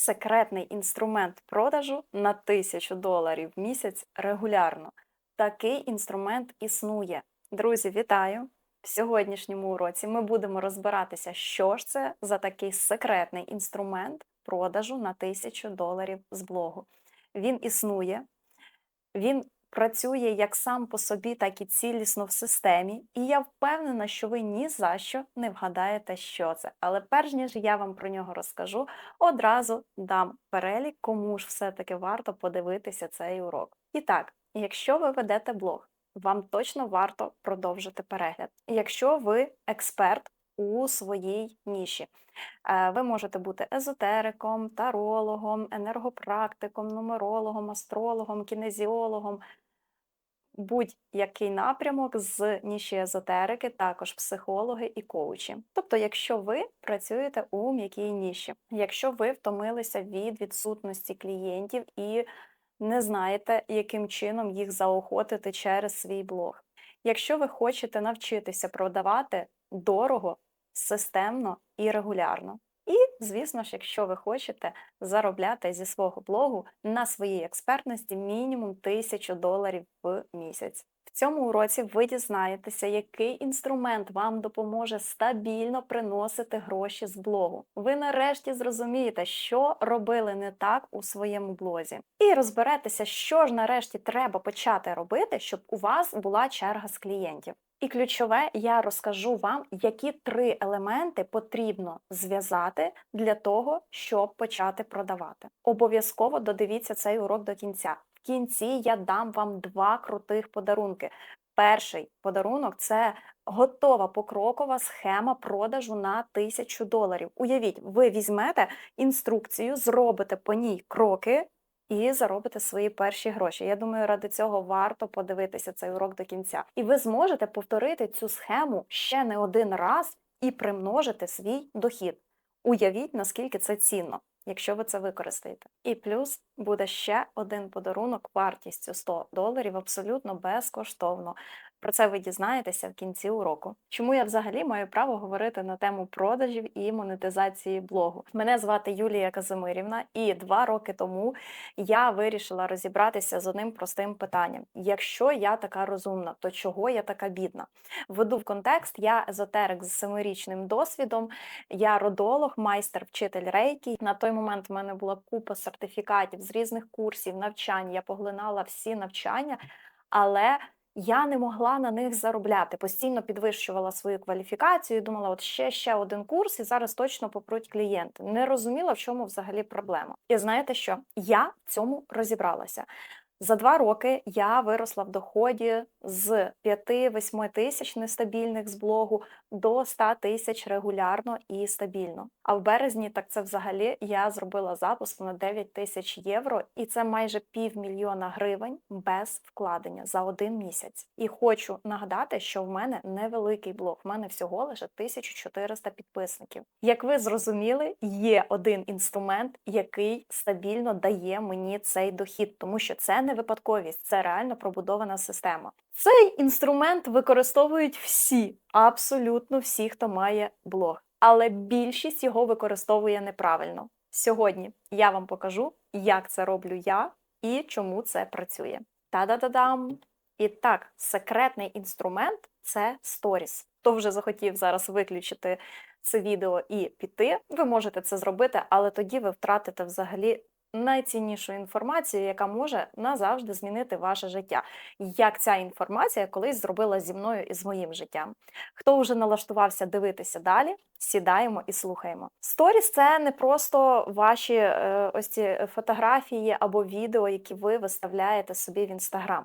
секретний інструмент продажу на 1000 доларів в місяць регулярно. Такий інструмент існує. Друзі, вітаю! В сьогоднішньому уроці ми будемо розбиратися, що ж це за такий секретний інструмент продажу на 1000 доларів з блогу. Він існує, він працює як сам по собі, так і цілісно в системі. І я впевнена, що ви ні за що не вгадаєте, що це. Але перш ніж я вам про нього розкажу, одразу дам перелік, кому ж все-таки варто подивитися цей урок. І так, якщо ви ведете блог, вам точно варто продовжити перегляд. Якщо ви експерт у своїй ніші, Е, ви можете бути езотериком, тарологом, енергопрактиком, нумерологом, астрологом, кінезіологом, будь-який напрямок з ніші езотерики, також психологи і коучі. Тобто, якщо ви працюєте у м'якій ніші, якщо ви втомилися від відсутності клієнтів і не знаєте, яким чином їх заохотити через свій блог. Якщо ви хочете навчитися продавати дорого, системно і регулярно. І, звісно ж, якщо ви хочете заробляти зі свого блогу на своїй експертності мінімум 1000 доларів в місяць. В цьому уроці ви дізнаєтеся, який інструмент вам допоможе стабільно приносити гроші з блогу. Ви нарешті зрозумієте, що робили не так у своєму блозі, і розберетеся, що ж нарешті треба почати робити, щоб у вас була черга з клієнтів. І ключове, я розкажу вам, які три елементи потрібно зв'язати для того, щоб почати продавати. Обов'язково додивіться цей урок до кінця. В кінці я дам вам два крутих подарунки. Перший подарунок це готова покрокова схема продажу на тисячу доларів. Уявіть, ви візьмете інструкцію, зробите по ній кроки і заробите свої перші гроші. Я думаю, ради цього варто подивитися цей урок до кінця. І ви зможете повторити цю схему ще не один раз і примножити свій дохід. Уявіть, наскільки це цінно, якщо ви це використаєте. І плюс буде ще один подарунок вартістю 100 доларів абсолютно безкоштовно. Про це ви дізнаєтеся в кінці уроку. Чому я взагалі маю право говорити на тему продажів і монетизації блогу? Мене звати Юлія Казимирівна, і два роки тому я вирішила розібратися з одним простим питанням: якщо я така розумна, то чого я така бідна? Введу в контекст, я езотерик з семирічним досвідом, я родолог, майстер, вчитель рейки. На той момент в мене була купа сертифікатів з різних курсів, навчань. Я поглинала всі навчання, але я не могла на них заробляти. Постійно підвищувала свою кваліфікацію, думала, от ще ще один курс, і зараз точно попруть клієнти. Не розуміла, в чому взагалі проблема. І знаєте що? Я в цьому розібралася. За два роки я виросла в доході з 5-8 тисяч нестабільних з блогу до 100 тисяч регулярно і стабільно. А в березні, так це взагалі я зробила запуск на 9 тисяч євро, і це майже півмільйона гривень без вкладення за один місяць. І хочу нагадати, що в мене невеликий блог, в мене всього лише 1400 підписників. Як ви зрозуміли, є один інструмент, який стабільно дає мені цей дохід, тому що це не випадковість, це реально пробудована система. Цей інструмент використовують всі, абсолютно всі, хто має блог, але більшість його використовує неправильно. Сьогодні я вам покажу, як це роблю я і чому це працює. Та-да-да-дам! І так, секретний інструмент це сторіс. Хто вже захотів зараз виключити це відео і піти, ви можете це зробити, але тоді ви втратите взагалі найціннішу інформацію, яка може назавжди змінити ваше життя. Як ця інформація колись зробила зі мною і з моїм життям. Хто вже налаштувався дивитися далі? Сідаємо і слухаємо. Сторіс це не просто ваші е, ось ці фотографії або відео, які ви виставляєте собі в інстаграм.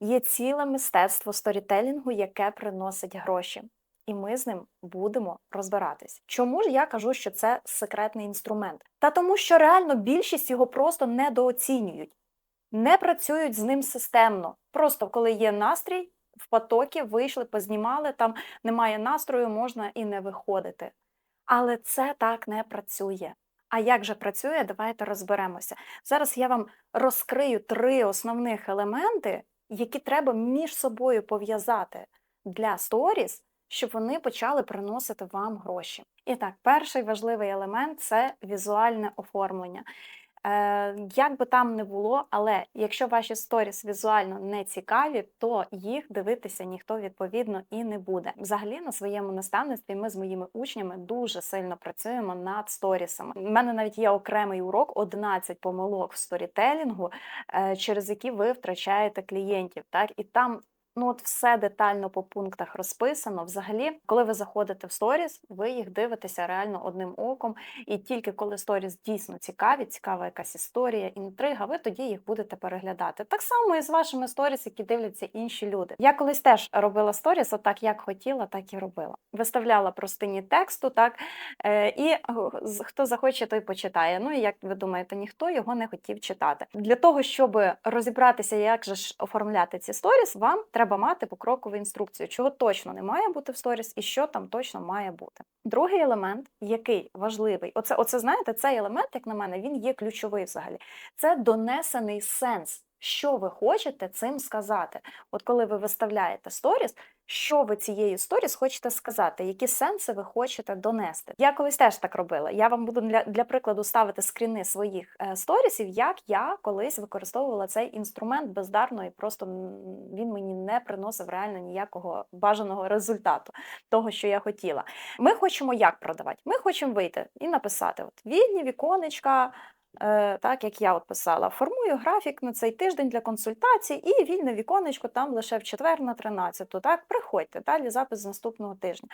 Є ціле мистецтво сторітелінгу, яке приносить гроші і ми з ним будемо розбиратись. Чому ж я кажу, що це секретний інструмент? Та тому, що реально більшість його просто недооцінюють, не працюють з ним системно. Просто коли є настрій, в потоки вийшли, познімали, там немає настрою, можна і не виходити. Але це так не працює. А як же працює, давайте розберемося. Зараз я вам розкрию три основних елементи, які треба між собою пов'язати для сторіс, щоб вони почали приносити вам гроші. І так, перший важливий елемент це візуальне оформлення. Е, Як би там не було, але якщо ваші сторіс візуально не цікаві, то їх дивитися ніхто відповідно і не буде. Взагалі на своєму наставництві ми з моїми учнями дуже сильно працюємо над сторісами. У мене навіть є окремий урок 11 помилок в сторітелінгу, е, через які ви втрачаєте клієнтів. Так і там. Ну, от все детально по пунктах розписано. Взагалі, коли ви заходите в сторіс, ви їх дивитеся реально одним оком, і тільки коли сторіс дійсно цікаві, цікава якась історія, інтрига, ви тоді їх будете переглядати. Так само і з вашими сторіс, які дивляться інші люди. Я колись теж робила сторіс, отак як хотіла, так і робила. Виставляла простині тексту, так е, і хто захоче, той почитає. Ну і як ви думаєте, ніхто його не хотів читати. Для того, щоб розібратися, як же ж оформляти ці сторіс, вам треба мати покрокову інструкцію, чого точно не має бути в сторіс і що там точно має бути. Другий елемент, який важливий, оце, оце знаєте, цей елемент, як на мене, він є ключовий взагалі. Це донесений сенс. Що ви хочете цим сказати? От коли ви виставляєте сторіс, що ви цією сторіс хочете сказати, які сенси ви хочете донести? Я колись теж так робила. Я вам буду для, для прикладу ставити скріни своїх е, сторісів, як я колись використовувала цей інструмент бездарно, і просто він мені не приносив реально ніякого бажаного результату того, що я хотіла. Ми хочемо як продавати? Ми хочемо вийти і написати: от вільні віконечка. Е, Так, як я от писала, формую графік на цей тиждень для консультацій і вільне віконечко там лише в четвер на 13. Так, приходьте, далі запис з наступного тижня.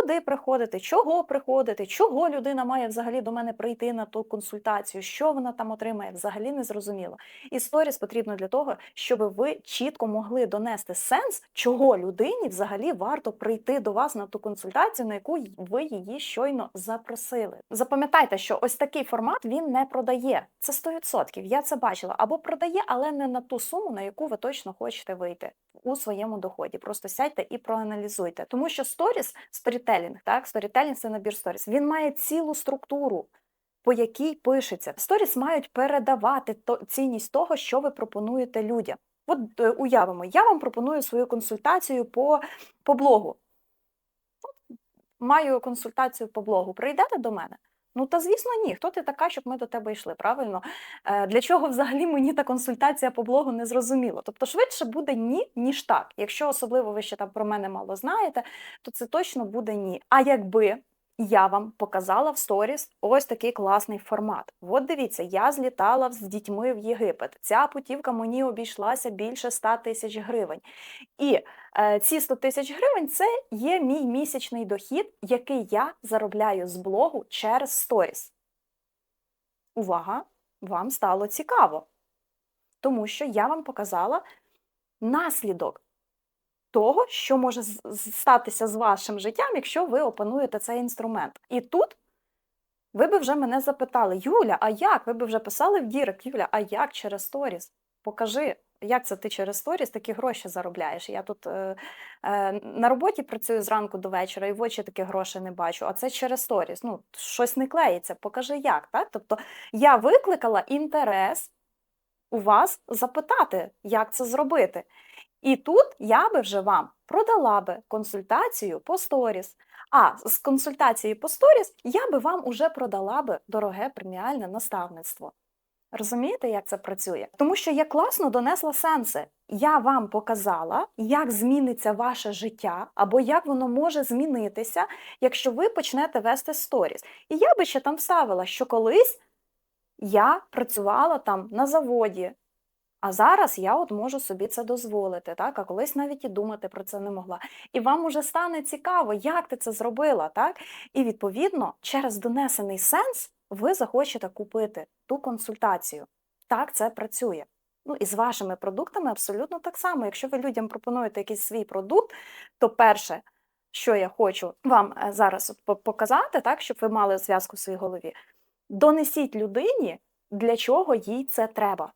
Куди приходити, чого приходити, чого людина має взагалі до мене прийти на ту консультацію, що вона там отримає, взагалі не зрозуміло. І сторіс потрібно для того, щоб ви чітко могли донести сенс, чого людині взагалі варто прийти до вас на ту консультацію, на яку ви її щойно запросили. Запам'ятайте, що ось такий формат він не продає. Це 100%, Я це бачила. Або продає, але не на ту суму, на яку ви точно хочете вийти у своєму доході. Просто сядьте і проаналізуйте. Тому що сторіс, сторітелінг, так, сторітелінг це набір сторіс. Він має цілу структуру. По якій пишеться. Сторіс мають передавати цінність того, що ви пропонуєте людям. От е, уявимо, я вам пропоную свою консультацію по, по блогу. Маю консультацію по блогу. Прийдете до мене? Ну та звісно, ні. Хто ти така, щоб ми до тебе йшли? Правильно? Е, Для чого взагалі мені та консультація по блогу не зрозуміло? Тобто швидше буде ні, ніж так. Якщо особливо ви ще там про мене мало знаєте, то це точно буде ні. А якби я вам показала в сторіс ось такий класний формат. От дивіться, я злітала з дітьми в Єгипет. Ця путівка мені обійшлася більше 100 тисяч гривень. І е, ці 100 тисяч гривень це є мій місячний дохід, який я заробляю з блогу через сторіс. Увага! Вам стало цікаво, тому що я вам показала наслідок того, що може статися з вашим життям, якщо ви опануєте цей інструмент. І тут ви би вже мене запитали: Юля, а як? Ви би вже писали в Дірект, Юля, а як через сторіс? Покажи, як це ти через сторіс такі гроші заробляєш? Я тут е, е, на роботі працюю зранку до вечора і в очі такі гроші не бачу, а це через сторіс. Ну, щось не клеїться, покажи як. Так? Тобто я викликала інтерес у вас запитати, як це зробити. І тут я би вже вам продала би консультацію по сторіс. А з консультації по сторіс я би вам уже продала би дороге преміальне наставництво. Розумієте, як це працює? Тому що я класно донесла сенси. Я вам показала, як зміниться ваше життя, або як воно може змінитися, якщо ви почнете вести сторіс. І я би ще там вставила, що колись я працювала там на заводі, а зараз я от можу собі це дозволити, так? А колись навіть і думати про це не могла. І вам уже стане цікаво, як ти це зробила, так? І відповідно, через донесений сенс ви захочете купити ту консультацію. Так це працює. Ну і з вашими продуктами абсолютно так само. Якщо ви людям пропонуєте якийсь свій продукт, то перше, що я хочу вам е, зараз показати, так, щоб ви мали зв'язку в своїй голові, донесіть людині, для чого їй це треба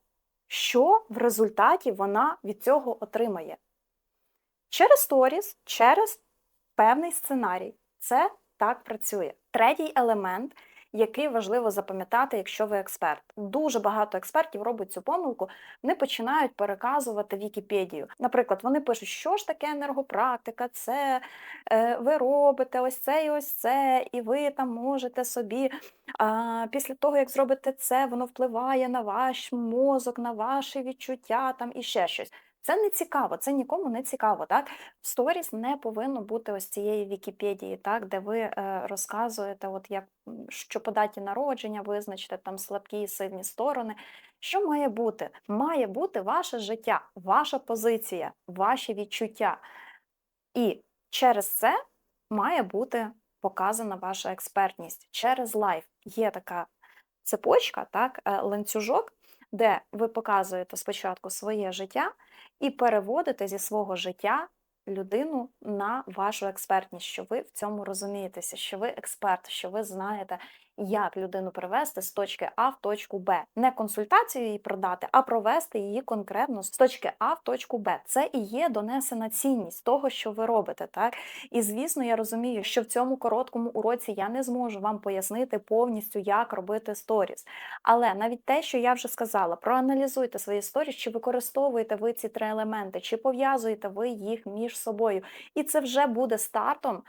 що в результаті вона від цього отримає. Через сторіс, через певний сценарій. Це так працює. Третій елемент, який важливо запам'ятати, якщо ви експерт. Дуже багато експертів робить цю помилку. Вони починають переказувати Вікіпедію. Наприклад, вони пишуть, що ж таке енергопрактика, це е, ви робите ось це і ось це, і ви там можете собі. А, після того, як зробите це, воно впливає на ваш мозок, на ваші відчуття там і ще щось. Це не цікаво, це нікому не цікаво. Так? Сторіс не повинно бути ось цієї Вікіпедії, так, де ви е, розказуєте, от як що по даті народження визначите там слабкі і сильні сторони. Що має бути? Має бути ваше життя, ваша позиція, ваші відчуття. І через це має бути показана ваша експертність. Через лайф є така цепочка, так, е, ланцюжок, де ви показуєте спочатку своє життя і переводити зі свого життя людину на вашу експертність, що ви в цьому розумієтеся, що ви експерт, що ви знаєте, як людину привести з точки А в точку Б. Не консультацію її продати, а провести її конкретно з точки А в точку Б. Це і є донесена цінність того, що ви робите. Так? І звісно, я розумію, що в цьому короткому уроці я не зможу вам пояснити повністю, як робити сторіс. Але навіть те, що я вже сказала, проаналізуйте свої сторіс, чи використовуєте ви ці три елементи, чи пов'язуєте ви їх між собою. І це вже буде стартом.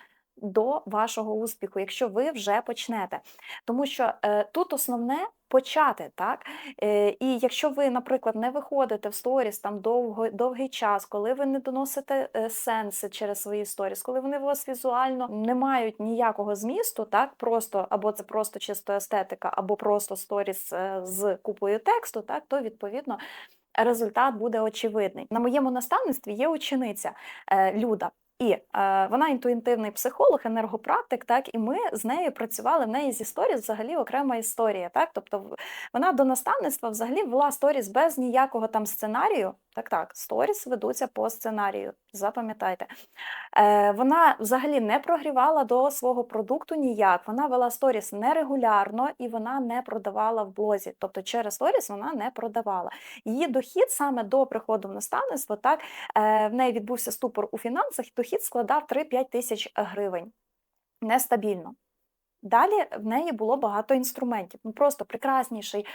До вашого успіху, якщо ви вже почнете. Тому що е, тут основне почати, так? Е, і якщо ви, наприклад, не виходите в сторіс там довго, довгий час, коли ви не доносите е, сенси через свої сторіс, коли вони у вас візуально не мають ніякого змісту, так, просто або це просто чисто естетика, або просто сторіс е, з купою тексту, так, то відповідно. Результат буде очевидний. На моєму наставництві є учениця е, Люда. І е, вона інтуїтивний психолог, енергопрактик, так і ми з нею працювали в неї зі сторіс взагалі окрема історія. Так, тобто вона до наставництва взагалі вела сторіс без ніякого там сценарію. Так, так, сторіс ведуться по сценарію. Запам'ятайте. Е, вона взагалі не прогрівала до свого продукту ніяк. Вона вела сторіс нерегулярно і вона не продавала в блозі. Тобто через сторіс вона не продавала. Її дохід саме до приходу в наставництво, так е, в неї відбувся ступор у фінансах, дохід складав 3-5 тисяч гривень. Нестабільно. Далі в неї було багато інструментів. Ну просто прекрасніший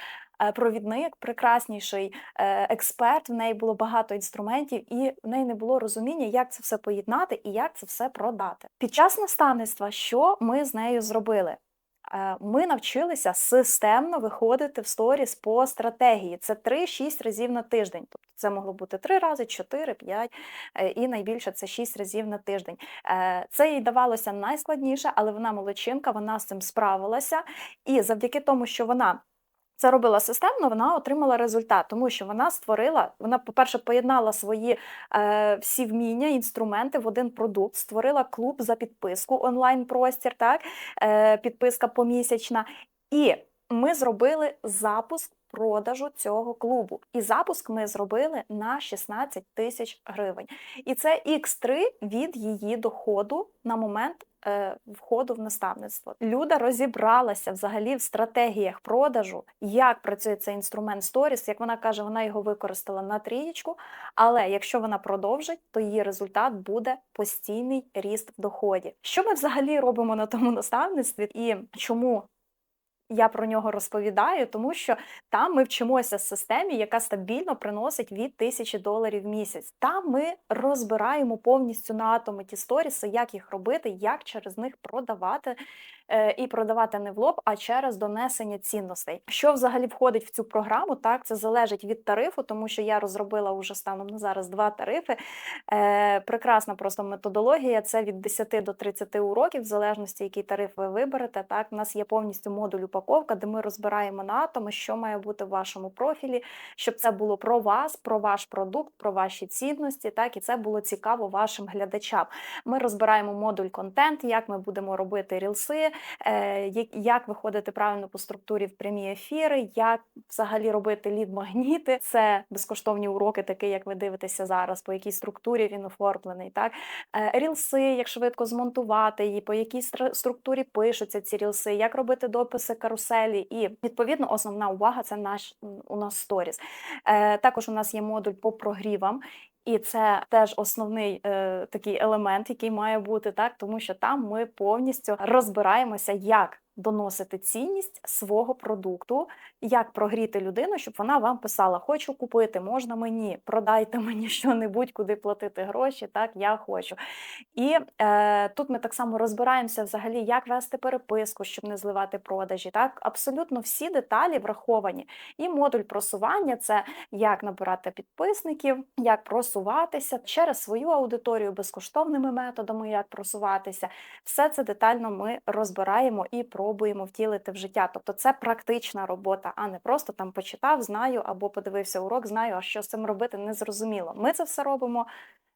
е, провідник, прекрасніший е, експерт. В неї було багато інструментів, і в неї не було розуміння, як це все поєднати і як це все продати. Під час наставництва, що ми з нею зробили? Е, Ми навчилися системно виходити в сторіс по стратегії. Це 3-6 разів на тиждень. Тобто це могло бути 3 рази, 4, 5 е, і найбільше це 6 разів на тиждень. Е, Це їй давалося найскладніше, але вона молодчинка, вона з цим справилася. І завдяки тому, що вона це робила системно, вона отримала результат, тому що вона створила, вона, по-перше, поєднала свої е, всі вміння, інструменти в один продукт, створила клуб за підписку, онлайн-простір, так, е, підписка помісячна. І ми зробили запуск продажу цього клубу. І запуск ми зробили на 16 тисяч гривень. І це X3 від її доходу на момент входу в наставництво. Люда розібралася взагалі в стратегіях продажу, як працює цей інструмент Stories. Як вона каже, вона його використала на трієчку, але якщо вона продовжить, то її результат буде постійний ріст в доході. Що ми взагалі робимо на тому наставництві і чому? Я про нього розповідаю, тому що там ми вчимося системі, яка стабільно приносить від тисячі доларів в місяць. Там ми розбираємо повністю на атоми ті сторіси, як їх робити, як через них продавати і продавати не в лоб, а через донесення цінностей. Що взагалі входить в цю програму? Так, це залежить від тарифу, тому що я розробила уже станом на зараз два тарифи. Е, прекрасна просто методологія. Це від 10 до 30 уроків, в залежності, який тариф ви виберете. Так, у нас є повністю модуль упаковка, де ми розбираємо на атоми, що має бути в вашому профілі, щоб це було про вас, про ваш продукт, про ваші цінності. Так, і це було цікаво вашим глядачам. Ми розбираємо модуль контент, як ми будемо робити рілси, е, як- як виходити правильно по структурі в прямі ефіри, як взагалі робити лід-магніти. Це безкоштовні уроки, такі як ви дивитеся зараз, по якій структурі він оформлений. Так? Е, Рілси, як швидко змонтувати її, по якій структурі пишуться ці рілси, як робити дописи каруселі. І відповідно основна увага це наш у нас сторіс. Е, Також у нас є модуль по прогрівам. І це теж основний е, такий елемент, який має бути так, тому що там ми повністю розбираємося, як доносити цінність свого продукту, як прогріти людину, щоб вона вам писала: Хочу купити, можна мені, продайте мені що-небудь, куди платити гроші. Так, я хочу. І е, тут ми так само розбираємося взагалі, як вести переписку, щоб не зливати продажі. Так, абсолютно всі деталі враховані. І модуль просування це як набирати підписників, як просуватися через свою аудиторію безкоштовними методами, як просуватися. Все це детально ми розбираємо і пробуємо втілити в життя. Тобто це практична робота, а не просто там почитав, знаю або подивився урок, знаю, а що з цим робити, не зрозуміло. Ми це все робимо.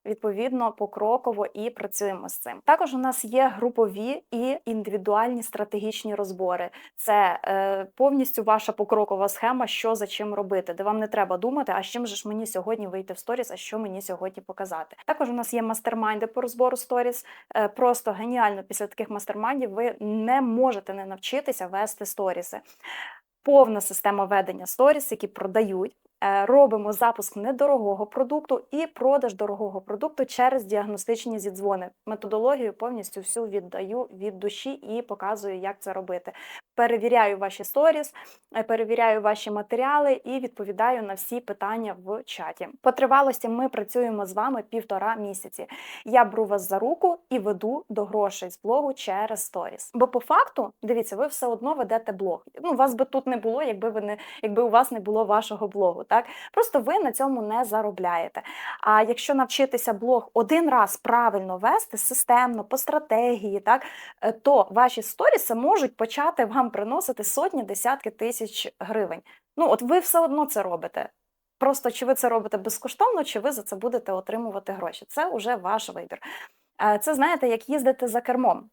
Відповідно, покроково і працюємо з цим. Також у нас є групові і індивідуальні стратегічні розбори. Це е, повністю ваша покрокова схема, що за чим робити, де вам не треба думати, а з чим же ж мені сьогодні вийти в сторіс, а що мені сьогодні показати. Також у нас є мастермайнди по розбору сторіс. Е, просто геніально після таких мастермайндів ви не можете не навчитися вести сторіси. Повна система ведення сторіс, які продають. Е, робимо запуск недорогого продукту і продаж дорогого продукту через діагностичні зідзвони. Методологію повністю всю віддаю від душі і показую, як це робити. Перевіряю ваші сторіс, е, перевіряю ваші матеріали і відповідаю на всі питання в чаті. По тривалості ми працюємо з вами півтора місяці. Я беру вас за руку і веду до грошей з блогу через сторіс. Бо по факту, дивіться, ви все одно ведете блог. Ну, вас би тут не було, якби ви не якби у вас не було вашого блогу. Так просто ви на цьому не заробляєте. А якщо навчитися блог один раз правильно вести, системно, по стратегії, так е, то ваші сторіси можуть почати вам приносити сотні, десятки тисяч гривень. Ну, от ви все одно це робите. Просто чи ви це робите безкоштовно, чи ви за це будете отримувати гроші. Це вже ваш вибір. Е, це знаєте, як їздити за кермом.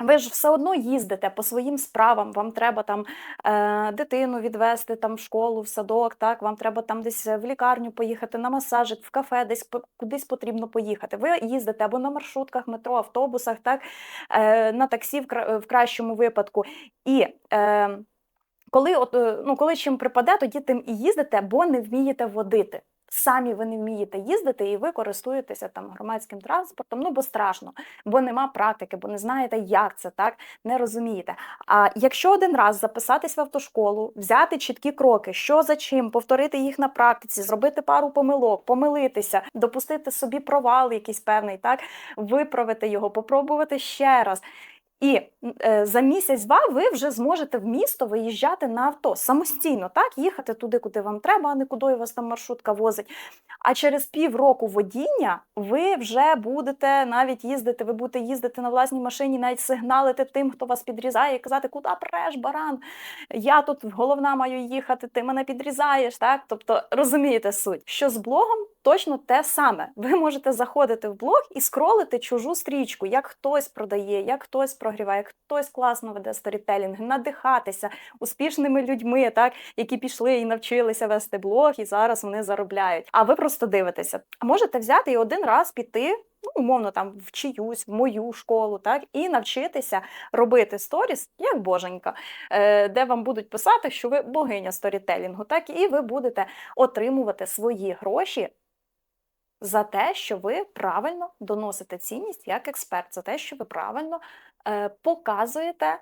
Ви ж все одно їздите по своїм справам, вам треба там е, дитину відвести там в школу, в садок, так, вам треба там десь в лікарню поїхати, на масажик, в кафе, десь кудись потрібно поїхати. Ви їздите або на маршрутках, метро, автобусах, так, е, на таксі в, в кращому випадку. І е, коли от, е, ну, коли чим припаде, тоді тим і їздите, бо не вмієте водити самі ви не вмієте їздити, і ви користуєтеся там громадським транспортом, ну бо страшно, бо нема практики, бо не знаєте, як це так, не розумієте. А якщо один раз записатись в автошколу, взяти чіткі кроки, що за чим, повторити їх на практиці, зробити пару помилок, помилитися, допустити собі провал якийсь певний, так, виправити його, попробувати ще раз. І е, за місяць-два ви вже зможете в місто виїжджати на авто самостійно, так, їхати туди, куди вам треба, а не куди вас там маршрутка возить. А через півроку водіння ви вже будете навіть їздити, ви будете їздити на власній машині, навіть сигналити тим, хто вас підрізає, і казати, куди преш, баран, я тут головна маю їхати, ти мене підрізаєш. так? Тобто розумієте суть, що з блогом точно те саме. Ви можете заходити в блог і скролити чужу стрічку, як хтось продає, як хтось прогріває, як хтось класно веде сторітелінг, надихатися успішними людьми, так які пішли і навчилися вести блог, і зараз вони заробляють. А ви просто дивитеся. А можете взяти і один раз піти. Ну, умовно, там в чиюсь, в мою школу, так, і навчитися робити сторіс як боженька, е, де вам будуть писати, що ви богиня сторітелінгу, так, і ви будете отримувати свої гроші за те, що ви правильно доносите цінність як експерт, за те, що ви правильно е, показуєте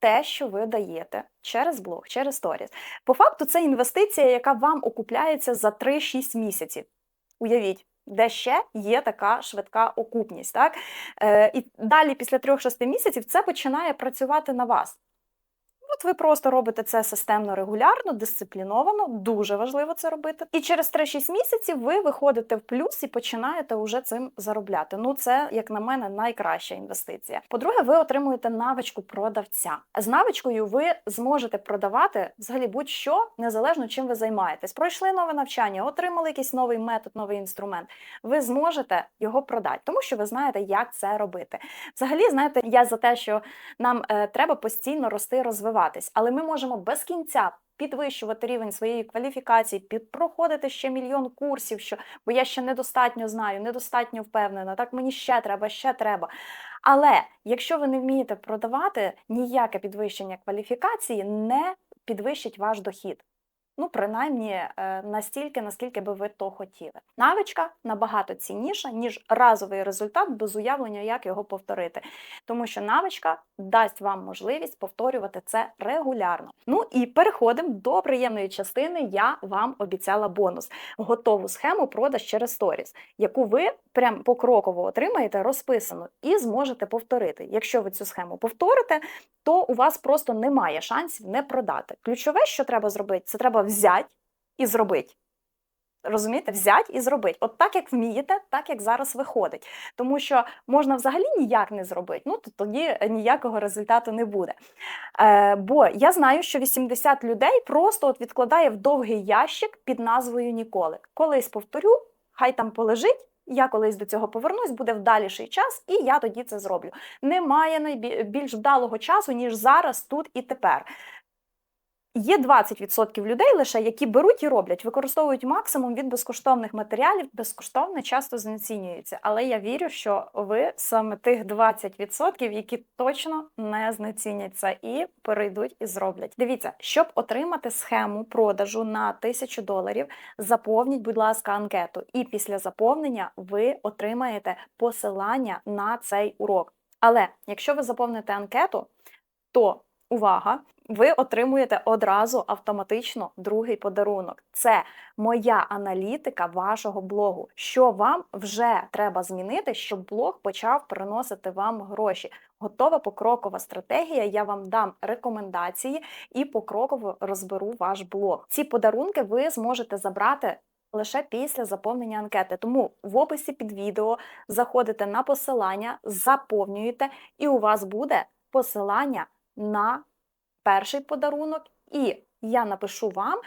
те, що ви даєте через блог, через сторіс. По факту, це інвестиція, яка вам окупляється за 3-6 місяців. Уявіть. Де ще є така швидка окупність, так? Е, І далі, після 3-6 місяців, це починає працювати на вас. От ви просто робите це системно, регулярно, дисципліновано, дуже важливо це робити. І через 3-6 місяців ви виходите в плюс і починаєте вже цим заробляти. Ну, це, як на мене, найкраща інвестиція. По-друге, ви отримуєте навичку продавця. З навичкою ви зможете продавати взагалі будь-що незалежно чим ви займаєтесь. Пройшли нове навчання, отримали якийсь новий метод, новий інструмент. Ви зможете його продати, тому що ви знаєте, як це робити. Взагалі, знаєте, я за те, що нам е, треба постійно рости, розвивати розвиватись, але ми можемо без кінця підвищувати рівень своєї кваліфікації, підпроходити ще мільйон курсів, що бо я ще недостатньо знаю, недостатньо впевнена. Так мені ще треба, ще треба. Але якщо ви не вмієте продавати, ніяке підвищення кваліфікації не підвищить ваш дохід. Ну, принаймні е, настільки, наскільки би ви то хотіли. Навичка набагато цінніша, ніж разовий результат без уявлення, як його повторити. Тому що навичка дасть вам можливість повторювати це регулярно. Ну і переходимо до приємної частини. Я вам обіцяла бонус. Готову схему продаж через сторіс, яку ви прям покроково отримаєте розписану і зможете повторити. Якщо ви цю схему повторите, то у вас просто немає шансів не продати. Ключове, що треба зробити, це треба взяти і зробити. Розумієте, взять і зробити. От так, як вмієте, так як зараз виходить. Тому що можна взагалі ніяк не зробити, ну то тоді ніякого результату не буде. Е, бо я знаю, що 80 людей просто от відкладає в довгий ящик під назвою Ніколи. Колись повторю, хай там полежить. Я колись до цього повернусь, буде вдаліший час, і я тоді це зроблю. Немає найбі- більш вдалого часу, ніж зараз, тут і тепер. Є 20% людей лише, які беруть і роблять, використовують максимум від безкоштовних матеріалів, безкоштовне часто знецінюється. Але я вірю, що ви саме тих 20%, які точно не знецінять це і перейдуть і зроблять. Дивіться, щоб отримати схему продажу на 1000 доларів, заповніть, будь ласка, анкету. І після заповнення ви отримаєте посилання на цей урок. Але якщо ви заповните анкету, то увага! Ви отримуєте одразу автоматично другий подарунок. Це моя аналітика вашого блогу. Що вам вже треба змінити, щоб блог почав приносити вам гроші. Готова покрокова стратегія. Я вам дам рекомендації і покроково розберу ваш блог. Ці подарунки ви зможете забрати. Лише після заповнення анкети. Тому в описі під відео заходите на посилання, заповнюєте, і у вас буде посилання на перший подарунок, і я напишу вам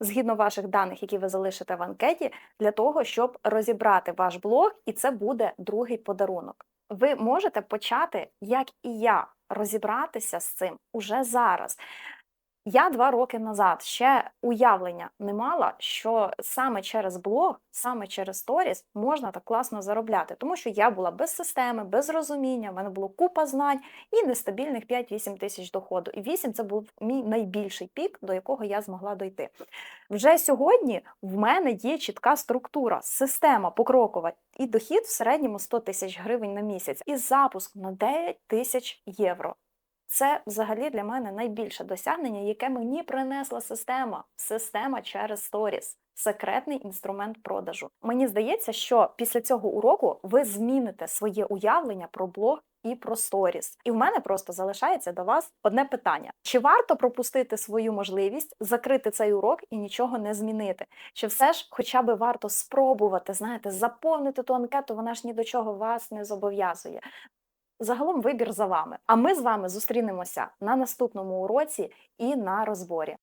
згідно ваших даних, які ви залишите в анкеті, для того, щоб розібрати ваш блог, і це буде другий подарунок. Ви можете почати, як і я, розібратися з цим уже зараз. Я два роки назад ще уявлення не мала, що саме через блог, саме через сторіс можна так класно заробляти, тому що я була без системи, без розуміння, в мене було купа знань і нестабільних 5-8 тисяч доходу. І 8 – це був мій найбільший пік, до якого я змогла дойти. Вже сьогодні в мене є чітка структура, система покрокова і дохід в середньому 100 тисяч гривень на місяць, і запуск на 9 тисяч євро. Це взагалі для мене найбільше досягнення, яке мені принесла система. Система через сторіс. Секретний інструмент продажу. Мені здається, що після цього уроку ви зміните своє уявлення про блог і про сторіс. І в мене просто залишається до вас одне питання: чи варто пропустити свою можливість закрити цей урок і нічого не змінити? Чи все ж хоча б варто спробувати, знаєте, заповнити ту анкету, вона ж ні до чого вас не зобов'язує. Загалом вибір за вами. А ми з вами зустрінемося на наступному уроці і на розборі.